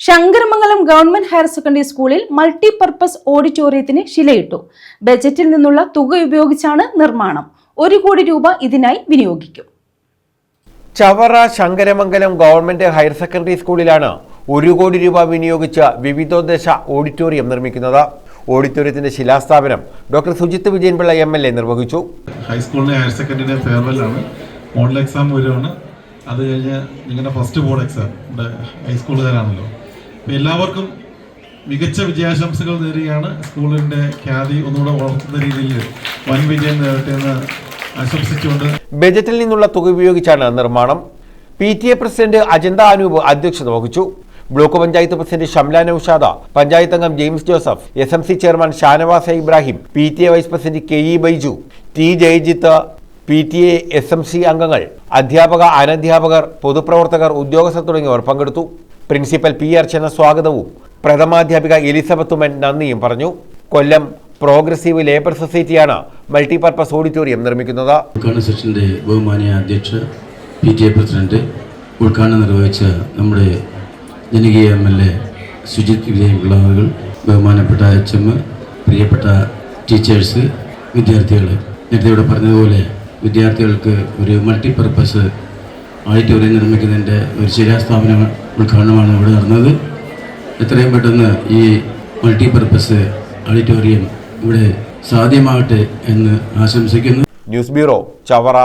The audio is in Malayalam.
ശങ്കരമംഗലം ഗവൺമെന്റ് ഹയർ സെക്കൻഡറി സ്കൂളിൽ മൾട്ടിപർപ്പസ് ഓഡിറ്റോറിയത്തിന് ശിലയിട്ടു. ബജറ്റിൽ നിന്നുള്ള തുക ഉപയോഗിച്ചാണ് നിർമ്മാണം. ഒരു കോടി രൂപ ഇതിനായി വിനിയോഗിക്കും. Chavara Sankaramangalam government higher secondary സ്കൂളിലാണ് ഒരു കോടി രൂപ വിനിയോഗിച്ച വിവിധോദ്ദേശ ഓഡിറ്റോറിയം നിർമ്മിക്കുന്നത്. ഓഡിറ്റോറിയത്തിന്റെ ശിലാസ്ഥാപനം doctor Sujith Vijayanpillai M L A നിർവഹിച്ചു. ഹൈസ്കൂളിലെ ഹയർ സെക്കൻഡറിയുടെ ഫെയർവെൽ ആണ് മോഡൽ എക്സാം വരുവാണ്. അത് കഴിഞ്ഞ് നിങ്ങളുടെ ഫസ്റ്റ് ബോർഡ് എക്സാം. ഇവിടെ ഹൈസ്കൂളുകാരാണല്ലോ. എല്ലാവർക്കും മികച്ച വിജയാശംസകൾ നേടുകയാണ് സ്കൂളിന്റെ ഖ്യാതി ഒന്നുകൂടെ വളർത്തുന്ന രീതിയിൽ വൻ വിജയം നേരട്ടെ എന്ന് ആശംസിച്ചുകൊണ്ട് ബജറ്റിൽ നിന്നുള്ള തുക ഉപയോഗിച്ചാണ് നിർമ്മാണം. P T A president Ajantha Anoop അധ്യക്ഷത വഹിച്ചു. ബ്ലോക്ക് പഞ്ചായത്ത് പ്രസിഡന്റ് ഷംല നൌഷാദ പഞ്ചായത്ത് അംഗം James Joseph S M C chairman Shanavas Ibrahim P T A vice president K E Baiju T Jayajith P T A S M C അംഗങ്ങൾ അധ്യാപക അനധ്യാപകർ പൊതുപ്രവർത്തകർ ഉദ്യോഗസ്ഥർ തുടങ്ങിയവർ പങ്കെടുത്തു. പ്രിൻസിപ്പൽ പി അർച്ചന സ്വാഗതവും. പ്രഥമാധ്യാപിക എലിസബത്തുമൻ നന്ദിയും പറഞ്ഞു. കൊല്ലം പ്രോഗ്രസീവ് ലേബർ സൊസൈറ്റിയാണ് മൾട്ടിപർപ്പസ് ഓഡിറ്റോറിയം നിർമ്മിക്കുന്നത്. സെഷന്റെ ബഹുമാനിയ അധ്യക്ഷ പി ടി എ പ്രസിഡന്റ് ഉദ്ഘാടനം നിർവഹിച്ച നമ്മുടെ ജനകീയ എം എൽ എ സുജിത് വിജയമുള്ളവകൾ ബഹുമാനപ്പെട്ട എച്ച് എം പ്രിയപ്പെട്ട ടീച്ചേഴ്സ് വിദ്യാർത്ഥികൾ നേരത്തെ ഇവിടെ പറഞ്ഞതുപോലെ വിദ്യാർത്ഥികൾക്ക് ഒരു മൾട്ടിപർപ്പസ് ഓഡിറ്റോറിയം നിർമ്മിക്കുന്നതിന്റെ ഒരു ശിലാസ്ഥാപന ഉദ്ഘാടനമാണ് ഇവിടെ നടന്നത്. എത്രയും പെട്ടെന്ന് ഈ മൾട്ടിപർപ്പസ് ഓഡിറ്റോറിയം ഇവിടെ സാധ്യമാകട്ടെ എന്ന് ആശംസിക്കുന്നു. News bureau Chavara